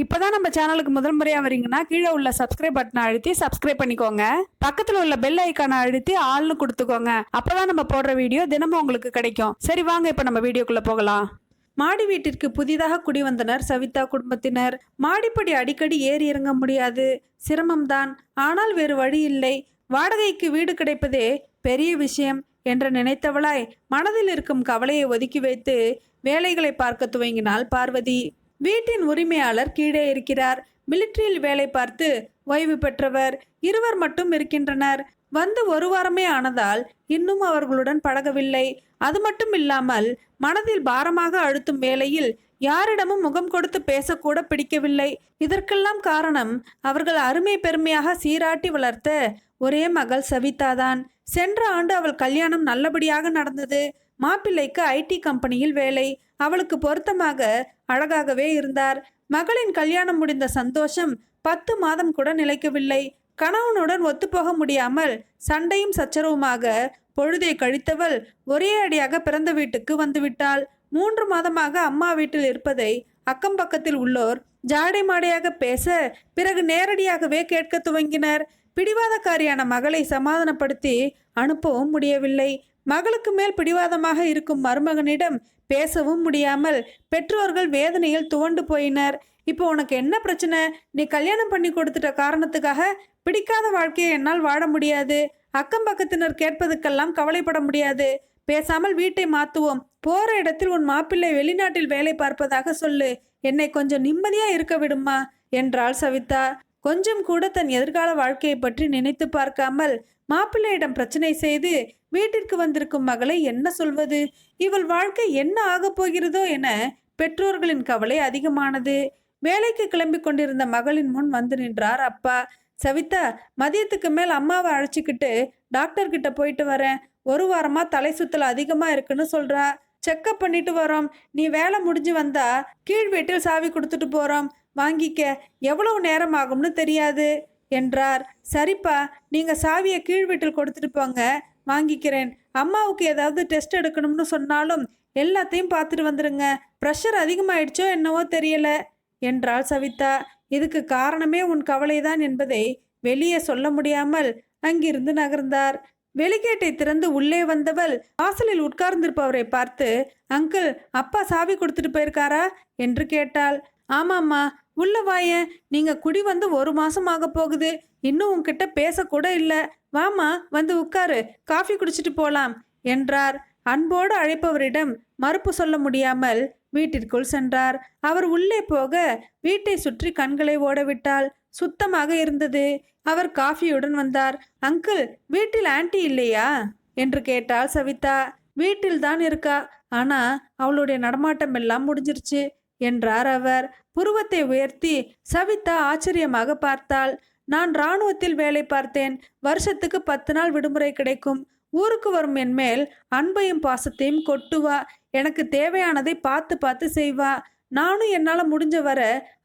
இப்போதான் நம்ம சேனலுக்கு முதல் முறையாக வரீங்கன்னா கீழே உள்ள சப்ஸ்கிரைப் பட்டனை அழுத்தி சப்ஸ்கிரைப் பண்ணிக்கோங்க. பக்கத்தில் உள்ள பெல் ஐக்கானை அழுத்தி ஆள்னு கொடுத்துக்கோங்க. அப்போதான் நம்ம போடுற வீடியோ தினமும் உங்களுக்கு கிடைக்கும். சரி வாங்க இப்போ நம்ம வீடியோக்குள்ளே போகலாம். மாடி வீட்டிற்கு புதிதாக குடி வந்தனர் சவிதா குடும்பத்தினர். மாடிப்படி அடிக்கடி ஏறி இறங்க முடியாது. சிரமம்தான். ஆனால் வேறு வழி இல்லை. வாடகைக்கு வீடு கிடைப்பதே பெரிய விஷயம் என்று நினைத்தவளாய் மனதில் இருக்கும் கவலையை ஒதுக்கி வைத்து வேலைகளை பார்க்க துவங்கினாள் பார்வதி. வீட்டின் உரிமையாளர் கீழே இருக்கிறார். மிலிட்ரியில் வேலை பார்த்து ஓய்வு பெற்றவர். இருவர் மட்டும் இருக்கின்றனர். வந்து ஒரு வாரமே ஆனதால் இன்னும் அவர்களுடன் பழகவில்லை. அது மட்டும் இல்லாமல் மனதில் பாரமாக அழுத்தும் வேளையில் யாரிடமும் முகம் கொடுத்து பேசக்கூட பிடிக்கவில்லை. இதற்கெல்லாம் காரணம் அவர்கள் அருமை பெருமையாக சீராட்டி வளர்த்த ஒரே மகள் சவிதாதான். சென்ற ஆண்டு அவள் கல்யாணம் நல்லபடியாக நடந்தது. மாப்பிள்ளைக்கு ஐடி கம்பெனியில் வேலை. அவளுக்கு பொருத்தமாக அழகாகவே இருந்தார். மகளின் கல்யாணம் முடிந்த சந்தோஷம் பத்து மாதம் கூட நிலைக்கவில்லை. கணவனுடன் ஒத்துப்போக முடியாமல் சண்டையும் சச்சரவுமாக பொழுதை கழித்தவள் ஒரே அடியாக பிறந்த வீட்டுக்கு வந்துவிட்டாள் மூன்று மாதமாக அம்மா வீட்டில் இருப்பதை அக்கம் பக்கத்தில் உள்ளோர் ஜாடை மாடையாக பேச பிறகு நேரடியாகவே கேட்க துவங்கினர். பிடிவாதக்காரியான மகளை சமாதானப்படுத்தி அனுப்பவும் முடியவில்லை. மகளுக்கு மேல் பிடிவாதமாக இருக்கும் மருமகனிடம் பேசவும் முடியாமல் பெற்றோர்கள் வேதனையில் துவண்டு போயினர். இப்போ உனக்கு என்ன பிரச்சனை? நீ கல்யாணம் பண்ணி கொடுத்துட்ட காரணத்துக்காக பிடிக்காத வாழ்க்கையை என்னால் வாழ முடியாது. அக்கம் பக்கத்தினர் கேட்பதுக்கெல்லாம் கவலைப்பட முடியாது. பேசாமல் வீட்டை மாத்துவோம். போற இடத்தில் உன் மாப்பிள்ளை வெளிநாட்டில் வேலை பார்ப்பதாக சொல்லு. என்னை கொஞ்சம் நிம்மதியா இருக்க விடுமா? என்றாள் சவிதா. கொஞ்சம் கூட தன் எதிர்கால வாழ்க்கையை பற்றி நினைத்து பார்க்காமல் மாப்பிள்ளையிடம் பிரச்சனை செய்து வீட்டிற்கு வந்திருக்கும் மகளை என்ன சொல்வது? இவள் வாழ்க்கை என்ன ஆகப் போகிறதோ என பெற்றோர்களின் கவலை அதிகமானது. வேலைக்கு கிளம்பி கொண்டிருந்த மகளின் முன் வந்து நின்றார். அப்பா சவிதா மதியத்துக்கு மேல் அம்மாவை அழைச்சிக்கிட்டு டாக்டர் கிட்ட போயிட்டு வரேன். ஒரு வாரமா தலை சுத்தல் அதிகமா இருக்குன்னு சொல்றா. செக்கப் பண்ணிட்டு வரோம். நீ வேலை முடிஞ்சு வந்தா கீழ் வீட்டில் சாவி கொடுத்துட்டு போறோம். வாங்கிக்க. எவ்வளவு நேரம் ஆகும்னு தெரியாது என்றார். சரிப்பா நீங்க சாவியை கீழ் வீட்டில் கொடுத்துட்டு போங்க. வாங்கிக்கிறேன். அம்மாவுக்கு ஏதாவது டெஸ்ட் எடுக்கணும்னு சொன்னாலும் எல்லாத்தையும் பார்த்துட்டு வந்துருங்க. ப்ரெஷர் அதிகமாயிடுச்சோ என்னவோ தெரியல. என்றாள் சவிதா. இதுக்கு காரணமே உன் கவலைதான் என்பதை வெளியே சொல்ல முடியாமல் அங்கிருந்து நகர்ந்தார். வெளிகேட்டை திறந்து உள்ளே வந்தவள் வாசலில் உட்கார்ந்திருப்பவரை பார்த்து அங்கிள் அப்பா சாவி கொடுத்துட்டு போயிருக்காரா? என்று கேட்டாள். ஆமாம்மா உள்ள வாய நீங்க குடி வந்து ஒரு மாசம் ஆக போகுது. இன்னும் உன்கிட்ட பேசக்கூட இல்ல. வாமா வந்து உட்காரு. காஃபி குடிச்சிட்டு போலாம் என்றார். அன்போடு அழைப்பவரிடம் மறுப்பு சொல்ல முடியாமல் வீட்டிற்குள் சென்றார். அவர் உள்ளே போக வீட்டை சுற்றி கண்களை ஓடவிட்டால் சுத்தமாக இருந்தது. அவர் காஃபியுடன் வந்தார். அங்கிள் வீட்டில் ஆன்ட்டி இல்லையா? என்று கேட்டாள் சவிதா. வீட்டில் தான் இருக்கா. ஆனா அவளுடைய நடமாட்டம் எல்லாம் முடிஞ்சிருச்சு. என்றார் அவர். புருவத்தை உயர்த்தி சவிதா ஆச்சரியமாக பார்த்தாள். நான் இராணுவத்தில் வேலை பார்த்தேன். வருஷத்துக்கு பத்து நாள் விடுமுறை கிடைக்கும். ஊருக்கு வரும் என் மேல் அன்பையும் பாசத்தையும் கொட்டுவா எனக்கு தேவையானதை பார்த்து பார்த்து செய்வா நானும் என்னால் முடிஞ்ச வர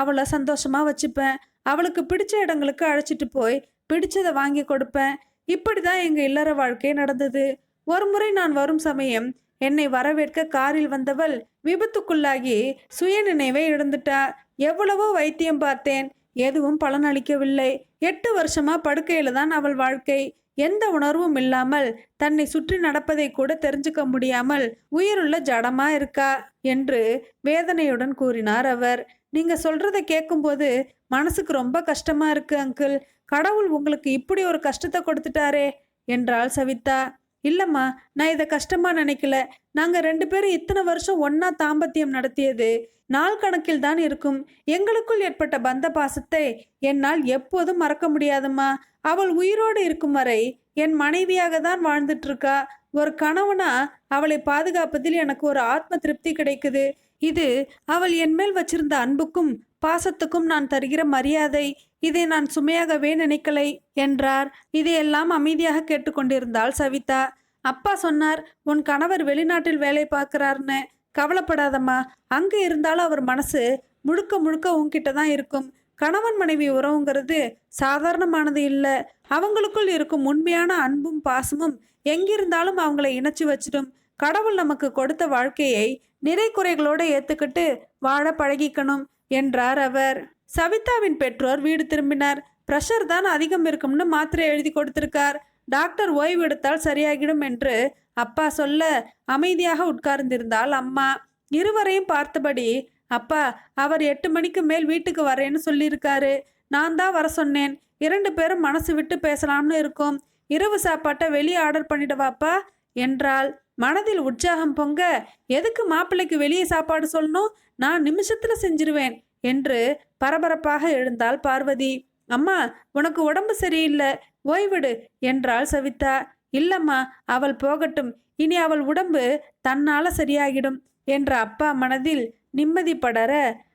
அவளை சந்தோஷமாக வச்சுப்பேன். அவளுக்கு பிடிச்ச இடங்களுக்கு அழைச்சிட்டு போய் பிடிச்சதை வாங்கி கொடுப்பேன். இப்படி தான் எங்கள் இல்லற வாழ்க்கை நடந்தது. ஒரு முறை நான் வரும் சமயம் என்னை வரவேற்க காரில் வந்தவள் விபத்துக்குள்ளாகி சுய நினைவை இழந்துட்டா. எவ்வளவோ வைத்தியம் பார்த்தேன். எதுவும் பலனளிக்கவில்லை எட்டு வருஷமா படுக்கையில தான் அவள் வாழ்க்கை. எந்த உணர்வும் இல்லாமல் தன்னை சுற்றி நடப்பதை கூட தெரிஞ்சுக்க முடியாமல் உயிருள்ள ஜடமா இருக்கா என்று வேதனையுடன் கூறினார் அவர். நீங்க சொல்றத கேட்கும்போது மனசுக்கு ரொம்ப கஷ்டமா இருக்கு அங்கிள். கடவுள் உங்களுக்கு இப்படி ஒரு கஷ்டத்தை கொடுத்துட்டாரே என்றாள் சவிதா. இல்லைம்மா நான் இதை கஷ்டமாக நினைக்கல. நாங்கள் ரெண்டு பேரும் இத்தனை வருஷம் ஒன்றா தாம்பத்தியம் நடத்தியது. நாள் கணக்கில் தான் இருக்கும். எங்களுக்குள் ஏற்பட்ட பந்த பாசத்தை என்னால் எப்போதும் மறக்க முடியாதும்மா. அவள் உயிரோடு இருக்கும் வரை என் மனைவியாக தான் வாழ்ந்துட்டுருக்கா. ஒரு கணவனா அவளை பாதுகாப்பதில் எனக்கு ஒரு ஆத்ம திருப்தி கிடைக்குது. இது அவள் என் மேல் வச்சிருந்த அன்புக்கும் பாசத்துக்கும் நான் தருகிற மரியாதை இதை நான் சுமையாகவே நினைக்கலை என்றார். இதையெல்லாம் அமைதியாக கேட்டுக்கொண்டிருந்தாள் சவிதா. அப்பா சொன்னார் உன் கணவர் வெளிநாட்டில் வேலை பார்க்கிறார்னு. கவலைப்படாதம்மா. அங்கே இருந்தாலும் அவர் மனசு முழுக்க முழுக்க உன்கிட்ட தான் இருக்கும். கணவன் மனைவி உறவுங்கிறது சாதாரணமானது இல்லை. அவங்களுக்குள் இருக்கும் உண்மையான அன்பும் பாசமும் எங்கிருந்தாலும் அவங்கள இணைச்சி வச்சிடும். கடவுள் நமக்கு கொடுத்த வாழ்க்கையை நிறை குறைகளோடு ஏற்றுக்கிட்டு வாழ பழகிக்கணும். என்றார் அவர். சவிதாவின் பெற்றோர் வீடு திரும்பினார். ப்ரெஷர் தான் அதிகம் இருக்கும்னு மாத்திரை எழுதி கொடுத்திருக்கார். டாக்டர் ஓய்வு எடுத்தால் சரியாகிடும் என்று அப்பா சொல்ல அமைதியாக உட்கார்ந்திருந்தாள் அம்மா. இருவரையும் பார்த்தபடி அப்பா அவர் எட்டு மணிக்கு மேல் வீட்டுக்கு வரேன்னு சொல்லியிருக்காரு. நான் தான் வர சொன்னேன். இரண்டு பேரும் மனசு விட்டு பேசலாம்னு இருக்கும். இரவு சாப்பாட்டை வெளியே ஆர்டர் பண்ணிடவாப்பா என்றாள். மனதில் உற்சாகம் பொங்க எதுக்கு மாப்பிள்ளைக்கு வெளியே சாப்பாடு சொல்லணும்? நான் நிமிஷத்துல செஞ்சிருவேன் என்று பரபரப்பாக எழுந்தாள் பார்வதி. அம்மா உனக்கு உடம்பு சரியில்லை. ஓய்விடு என்றாள் சவிதா. இல்லம்மா அவள் போகட்டும். இனி அவள் உடம்பு தன்னால சரியாகிடும் என்ற அப்பா மனதில் நிம்மதி படர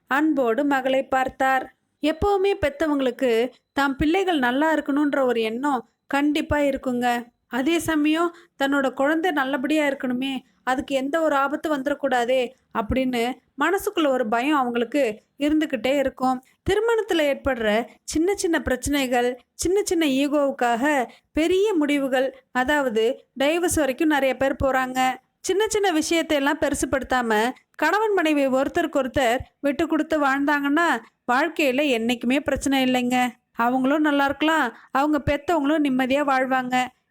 அன்போடு மகளை பார்த்தார். எப்பவுமே பெத்தவங்களுக்கு தாம் பிள்ளைகள் நல்லா இருக்கணுன்ற ஒரு எண்ணம் கண்டிப்பா இருக்குங்க. அதே சமயம் தன்னோட குழந்தை நல்லபடியாக இருக்கணுமே அதுக்கு எந்த ஒரு ஆபத்து வந்துடக்கூடாதே அப்படின்னு மனசுக்குள்ள ஒரு பயம் அவங்களுக்கு இருந்துக்கிட்டே இருக்கும். திருமணத்தில் ஏற்படுற சின்ன சின்ன பிரச்சனைகள் சின்ன சின்ன ஈகோவுக்காக பெரிய முடிவுகள் அதாவது டைவர்ஸ் வரைக்கும் நிறைய பேர் போகிறாங்க சின்ன சின்ன விஷயத்தையெல்லாம் பெருசுப்படுத்தாம கணவன் மனைவி ஒருத்தருக்கு ஒருத்தர் விட்டு கொடுத்து வாழ்ந்தாங்கன்னா வாழ்க்கையில் என்றைக்குமே பிரச்சனை இல்லைங்க. அவங்களும் நல்லா இருக்கலாம் அவங்க பெற்றவங்களும் நிம்மதியாக வாழ்வாங்க.